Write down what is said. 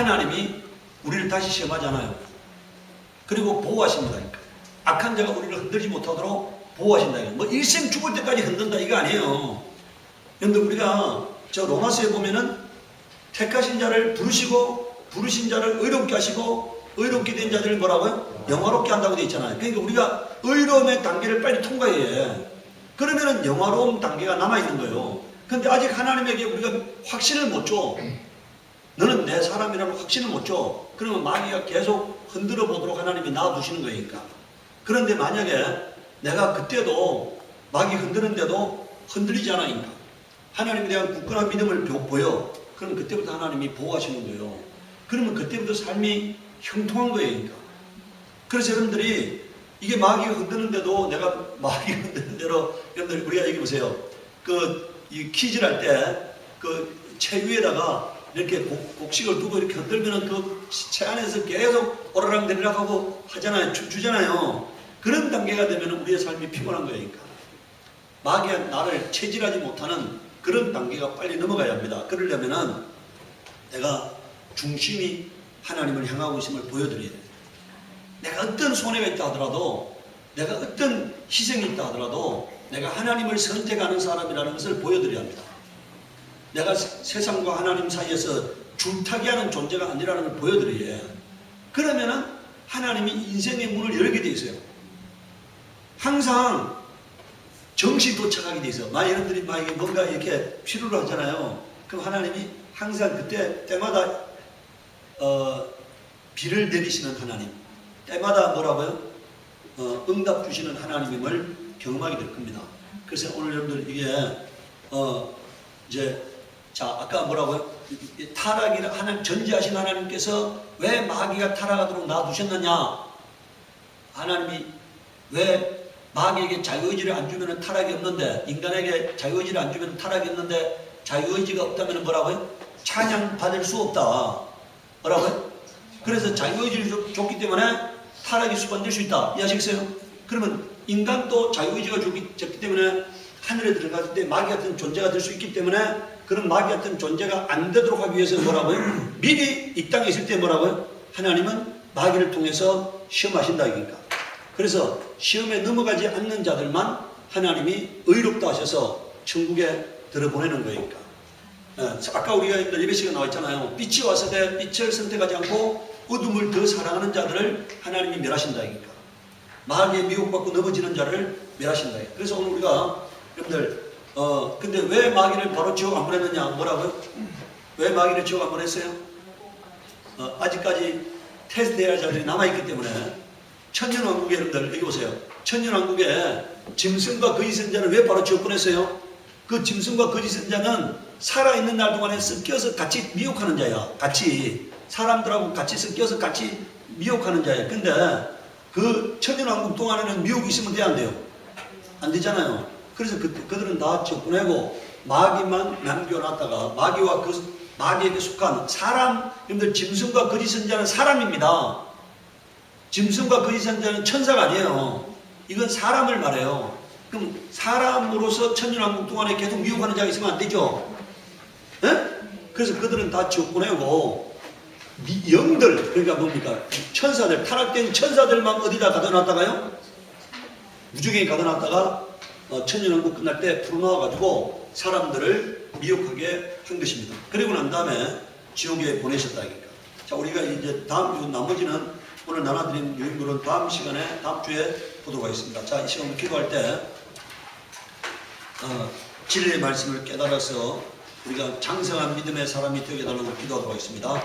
하나님이 우리를 다시 시험하잖아요. 그리고 보호하십니다. 악한 자가 우리를 흔들지 못하도록 보호하신다. 뭐 일생 죽을 때까지 흔든다 이거 아니에요. 그런데 우리가 저 로마서에 보면은 택하신 자를 부르시고 부르신 자를 의롭게 하시고 의롭게 된 자들을 뭐라고요? 영화롭게 한다고 되어 있잖아요. 그러니까 우리가 의로움의 단계를 빨리 통과해야 해. 그러면은 영화로움 단계가 남아 있는 거예요. 근데 아직 하나님에게 우리가 확신을 못 줘. 너는 내 사람이라고 확신을 못 줘. 그러면 마귀가 계속 흔들어 보도록 하나님이 놔두시는 거니까. 그런데 만약에 내가 그때도 마귀 흔드는데도 흔들리지 않으니까 하나님에 대한 굳건한 믿음을 보- 보여. 그럼 그때부터 하나님이 보호하시는 거예요. 그러면 그때부터 삶이 형통한 거예요. 그래서 여러분들이 이게 마귀가 흔드는데도 내가 마귀 흔드는 대로 여러분들 우리가 얘기 보세요. 그 이 퀴즈를 할 때그채 위에다가 이렇게 곡, 곡식을 두고 이렇게 흔들면은 그채 안에서 계속 오르락 내리락 하고 하잖아요. 주, 주잖아요. 그런 단계가 되면 우리의 삶이 피곤한 거예요. 그러니까. 마귀가 나를 체질하지 못하는 그런 단계가 빨리 넘어가야 합니다. 그러려면은 내가 중심이 하나님을 향하고 있음을 보여드려야 돼요. 내가 어떤 손해가 있다 하더라도 내가 어떤 희생이 있다 하더라도 내가 하나님을 선택하는 사람이라는 것을 보여드려야 합니다. 내가 세- 세상과 하나님 사이에서 줄타기하는 존재가 아니라는 걸 보여드려야. 그러면은 하나님이 인생의 문을 열게 돼 있어요. 항상 정시 도착하게 돼 있어. 만약 여러분들이 만약에 뭔가 이렇게 필요로 하잖아요. 그럼 하나님이 항상 그때 때마다 어, 비를 내리시는 하나님, 때마다 뭐라고요? 어, 응답 주시는 하나님임을 경험하게 될 겁니다. 그래서 오늘 여러분들 이게 어, 이제 자 아까 뭐라고요? 이- 이 타락이 하나님 전지하신 하나님께서 왜 마귀가 타락하도록 놔두셨느냐? 하나님이 왜 마귀에게 자유의지를 안 주면 타락이 없는데 인간에게 자유의지를 안 주면 타락이 없는데 자유의지가 없다면 뭐라고요? 찬양 받을 수 없다. 뭐라고요? 그래서 자유의지를 줬- 줬기 때문에 타락이 수반될 수 있다. 이해하시겠어요? 그러면 인간도 자유의지가 줬기 때문에 하늘에 들어갔을 때 마귀 같은 존재가 될 수 있기 때문에 그런 마귀 같은 존재가 안 되도록 하기 위해서 뭐라고요? 미리 이 땅에 있을 때 뭐라고요? 하나님은 마귀를 통해서 시험하신다 이니까. 그래서 시험에 넘어가지 않는 자들만 하나님이 의롭다 하셔서 천국에 들어보내는 거니까. 예, 아까 우리가 예배 시간 나와 있잖아요. 빛이 와서 내 빛을 선택하지 않고 어둠을 더 사랑하는 자들을 하나님이 멸하신다 이니까. 마귀에 미혹받고 넘어지는 자를 멸하신다. 그래서 오늘 우리가 여러분들 어 근데 왜 마귀를 바로 지옥 안 보냈느냐 뭐라고요? 왜 마귀를 지옥 안 보냈어요? 어, 아직까지 테스트해야 할 자들이 남아있기 때문에 천년왕국에 여러분들 여기 보세요. 천년왕국에 짐승과 거짓 선자를 왜 바로 지옥 보냈어요? 그 짐승과 거짓 선자는 살아있는 날 동안에 섞여서 같이 미혹하는 자야. 같이 사람들하고 같이 섞여서 같이 미혹하는 자야. 근데 그 천년왕국 동안에는 미혹이 있으면 돼야 안 돼요? 안 되잖아요. 그래서 그, 그들은 다 지옥 보내고 마귀만 남겨놨다가 마귀와 그 마귀에게 속한 사람, 여러분들 짐승과 거짓 선자는 사람입니다. 짐승과 거짓 선자는 천사가 아니에요. 이건 사람을 말해요. 그럼 사람으로서 천년왕국 동안에 계속 미혹하는 자가 있으면 안 되죠. 예? 그래서 그들은 다 지옥 보내고 미- 영들 그러니까 뭡니까 천사들 타락된 천사들만 어디다 가둬놨다가요? 무적에 가둬놨다가 어, 천년왕국 끝날 때 풀어놓아가지고 사람들을 미혹하게 한 것입니다. 그리고 난 다음에 지옥에 보내셨다 니까. 자, 우리가 이제 다음 주 나머지는 오늘 나눠드린 유인물은 다음 시간에 다음 주에 보도록 하겠습니다. 자, 이 시간 기도할 때 어, 진리의 말씀을 깨달아서 우리가 장성한 믿음의 사람이 되게 달라고 기도하도록 하겠습니다.